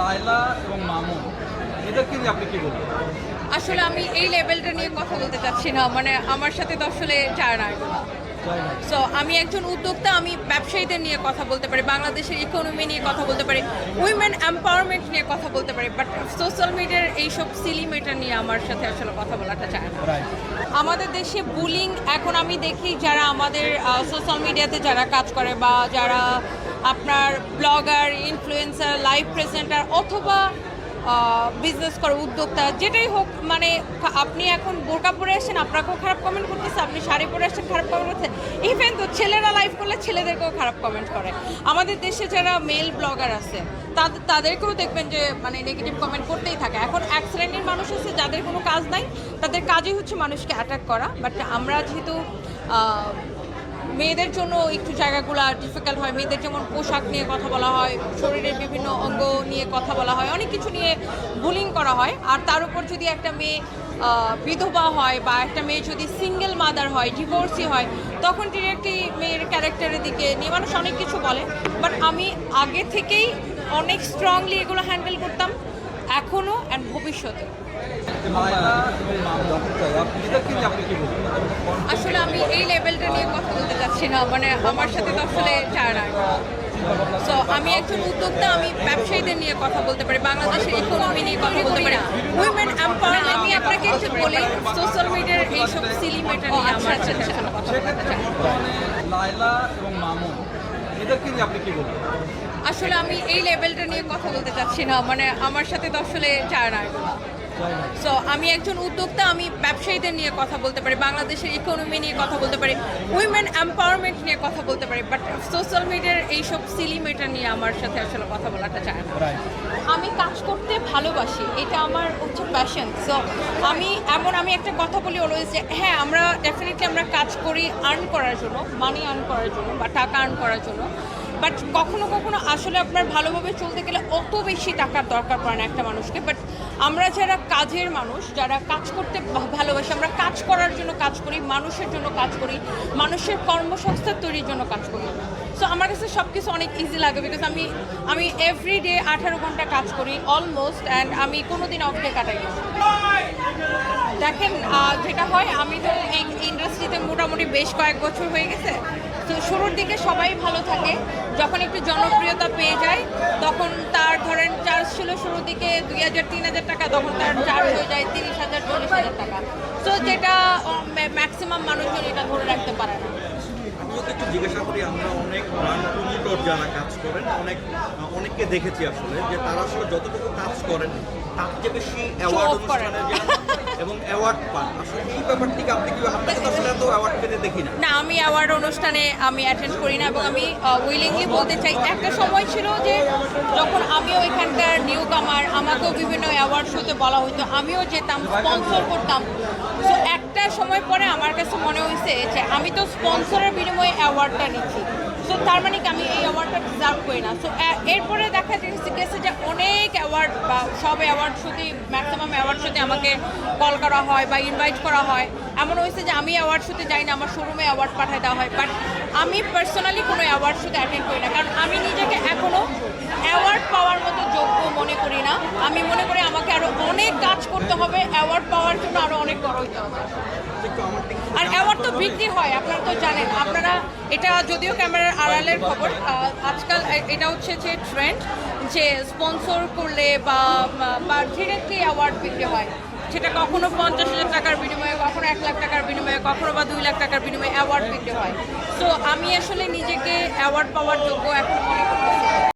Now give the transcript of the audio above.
লায়লা এবং মামুন এদেরকে নিয়ে আপনি কি বলবেন? আসলে আমি এই লেভেলটা নিয়ে কথা বলতে চাচ্ছি না মানে আমার সাথে তো আসলে চায় না সো আমি একজন উদ্যোক্তা আমি ব্যবসায়ীদের নিয়ে কথা বলতে পারি বাংলাদেশের ইকোনমি নিয়ে কথা বলতে পারি উইমেন এম্পাওয়ারমেন্ট নিয়ে কথা বলতে পারি বাট সোশ্যাল মিডিয়ার এইসব সিলি মেটার নিয়ে আমার সাথে আসলে কথা বলাটা চায় না। আমাদের দেশে বুলিং এখন আমি দেখি যারা আমাদের সোশ্যাল মিডিয়াতে যারা কাজ করে বা যারা আপনার ব্লগার ইনফ্লুয়েন্সার লাইভ প্রেজেন্টার অথবা বিজনেস করে উদ্যোক্তা, যেটাই হোক মানে আপনি এখন বোরকা পরে আসছেন আপনাকেও খারাপ কমেন্ট করতেছে, আপনি শাড়ি পরে আসছেন খারাপ কমেন্ট করছে ইভেন তো ছেলেরা লাইভ করলে ছেলেদেরকেও খারাপ কমেন্ট করে। আমাদের দেশে যারা মেল ব্লগার আছে তাদের তাদেরকেও দেখবেন যে মানে নেগেটিভ কমেন্ট করতেই থাকে। এখন এক শ্রেণির মানুষ আছে, যাদের কোনো কাজ নাই, তাদের কাজই হচ্ছে মানুষকে অ্যাটাক করা। বাট আমরা যেহেতু মেয়েদের জন্য একটু জায়গাগুলো ডিফিকাল্ট হয়। মেয়েদের যেমন পোশাক নিয়ে কথা বলা হয়, শরীরের বিভিন্ন অঙ্গ নিয়ে কথা বলা হয়, অনেক কিছু নিয়ে বুলিং করা হয়। আর তার উপর যদি একটা মেয়ে বিধবা হয় বা একটা মেয়ে যদি সিঙ্গেল মাদার হয় ডিভোর্সি হয়, তখন ডিরেক্টলি মেয়ের ক্যারেক্টারের দিকে নিয়ে মানুষ অনেক কিছু বলে। বাট আমি আগে থেকেই অনেক স্ট্রংলি এগুলো হ্যান্ডেল করতাম এখনও অ্যান্ড ভবিষ্যতে। আসলে আমি এই লেভেলটা নিয়ে কথা বলতে চাচ্ছি না মানে আমার সাথে তো আসলে চায় না। সো আমি একজন উদ্যোক্তা আমি ব্যবসায়ীদের নিয়ে কথা বলতে পারি বাংলাদেশের ইকোনমি নিয়ে কথা বলতে পারি। উইমেন এম্পাওয়ার আমি আপনাকে একটু বলি সোশ্যাল মিডিয়ার এইসব সিলি মেটার নিয়ে আমার সাথে আসলে কথা বলতে চাই। এবং মামুন এদেরকে নিয়ে আপনি কি বলবেন? আসলে আমি এই লেভেলটা নিয়ে কথা বলতে চাচ্ছি না মানে আমার সাথে তো আসলে চায় না। সো আমি একজন উদ্যোক্তা আমি ব্যবসায়ীদের নিয়ে কথা বলতে পারি বাংলাদেশের ইকোনমি নিয়ে কথা বলতে পারি উইমেন এম্পাওয়ারমেন্ট নিয়ে কথা বলতে পারি বাট সোশ্যাল মিডিয়ার এইসব সিলি মেটার নিয়ে আমার সাথে আসলে কথা বলাটা চায় না। আমি কাজ করতে ভালোবাসি এটা আমার হচ্ছে প্যাশন সো আমি এমন আমি একটা কথা বলি অলওয়েজ যে হ্যাঁ আমরা ডেফিনেটলি আমরা কাজ করি আর্ন করার জন্য মানি আর্ন করার জন্য বা টাকা আর্ন করার জন্য বাট কখনো কখনো আসলে আপনার ভালোভাবে চলতে গেলে অত বেশি টাকার দরকার পড়ে না একটা মানুষকে। বাট আমরা যারা কাজের মানুষ, যারা কাজ করতে ভালোবাসি, আমরা কাজ করার জন্য কাজ করি, মানুষের জন্য কাজ করি, মানুষের কর্মসংস্থান তৈরির জন্য কাজ করি। সো আমার কাছে সব কিছু অনেক ইজি লাগে বিকজ আমি আমি এভরি ডে আঠারো ঘণ্টা কাজ করি অলমোস্ট অ্যান্ড আমি কোনো দিন অফ কাটাই দেখেন যেটা হয়, আমি তো এই ইন্ডাস্ট্রিতে মোটামুটি বেশ কয়েক বছর হয়ে গেছে। শুরুর দিকে সবাই ভালো থাকে। যখন একটু জনপ্রিয়তা পেয়ে যায় তখন তার ধরেন চার্জ ছিল শুরুর দিকে দুই হাজার তিন হাজার টাকা তখন তার চার্জ হয়ে যায় তিরিশ হাজার চল্লিশ হাজার টাকা। তো যেটা ম্যাক্সিমাম মানুষজন এটা ধরে রাখতে পারে না। একটু জিজ্ঞাসা করি আমরা অনেক ব্র্যান্ড প্রমোটর যারা কাজ করেন অনেক অনেককে দেখেছি আসলে যে তারা আসলে যতটুকু কাজ করেন তার চেয়ে বেশি অ্যাওয়ার্ড। অনুষ্ঠানে এবং অ্যাওয়ার্ড পান। আসলে এই ব্যাপারটিকে আপনি কি আপনাকে তো আসলে এত অ্যাওয়ার্ড পেতে দেখি না? না, আমি অ্যাওয়ার্ড অনুষ্ঠানে আমি অ্যাটেন্ড করি না এবং আমি উইলিংলি বলতে চাই, একটা সময় ছিল যে যখন আমিও এখানকার নিউ কামার আমাকেও বিভিন্ন অ্যাওয়ার্ড শোতে বলা হতো আমিও যেতাম স্পন্সর করতাম। তো একটা সময় পরে আমার কাছে মনে হয়েছে যে আমি তো স্পন্সরের বিনিময়ে অ্যাওয়ার্ডটা নিচ্ছি। তার মানে কি আমি এই অ্যাওয়ার্ডটা ডিজার্ভ করি না। সো এরপরে দেখা গেছে যে অনেক অ্যাওয়ার্ড বা সব অ্যাওয়ার্ড শোতে ম্যাক্সিমাম অ্যাওয়ার্ড শোতে আমাকে কল করা হয় বা ইনভাইট করা হয়। এমন হয়েছে যে আমি অ্যাওয়ার্ড শোতে যাই না, আমার শোরুমে অ্যাওয়ার্ড পাঠায় দেওয়া হয়। বাট আমি পার্সোনালি কোনো অ্যাওয়ার্ড শোতে অ্যাটেন্ড করি না। কারণ আমি নিজেকে এখনও অ্যাওয়ার্ড পাওয়ার মতো যোগ্য মনে করি না। আমি মনে করি আমাকে আরও অনেক কাজ করতে হবে। অ্যাওয়ার্ড পাওয়ার জন্য আরও অনেক বড় হতে হবে একটু আমার দিকে আর অ্যাওয়ার্ড তো বিক্রি হয়, আপনারা তো জানেন। আপনারা, এটা যদিও ক্যামেরার আড়ালের খবর আজকাল এটা হচ্ছে যে ট্রেন্ড যে স্পন্সর করলে বা ডিরেক্টলি অ্যাওয়ার্ড বিক্রি হয়। সেটা কখনো পঞ্চাশ হাজার টাকার বিনিময়ে, কখনো এক লাখ টাকার বিনিময়ে, কখনো বা দুই লাখ টাকার বিনিময়ে অ্যাওয়ার্ড বিক্রি হয়। তো আমি আসলে নিজেকে অ্যাওয়ার্ড পাওয়ার যোগ্য এখন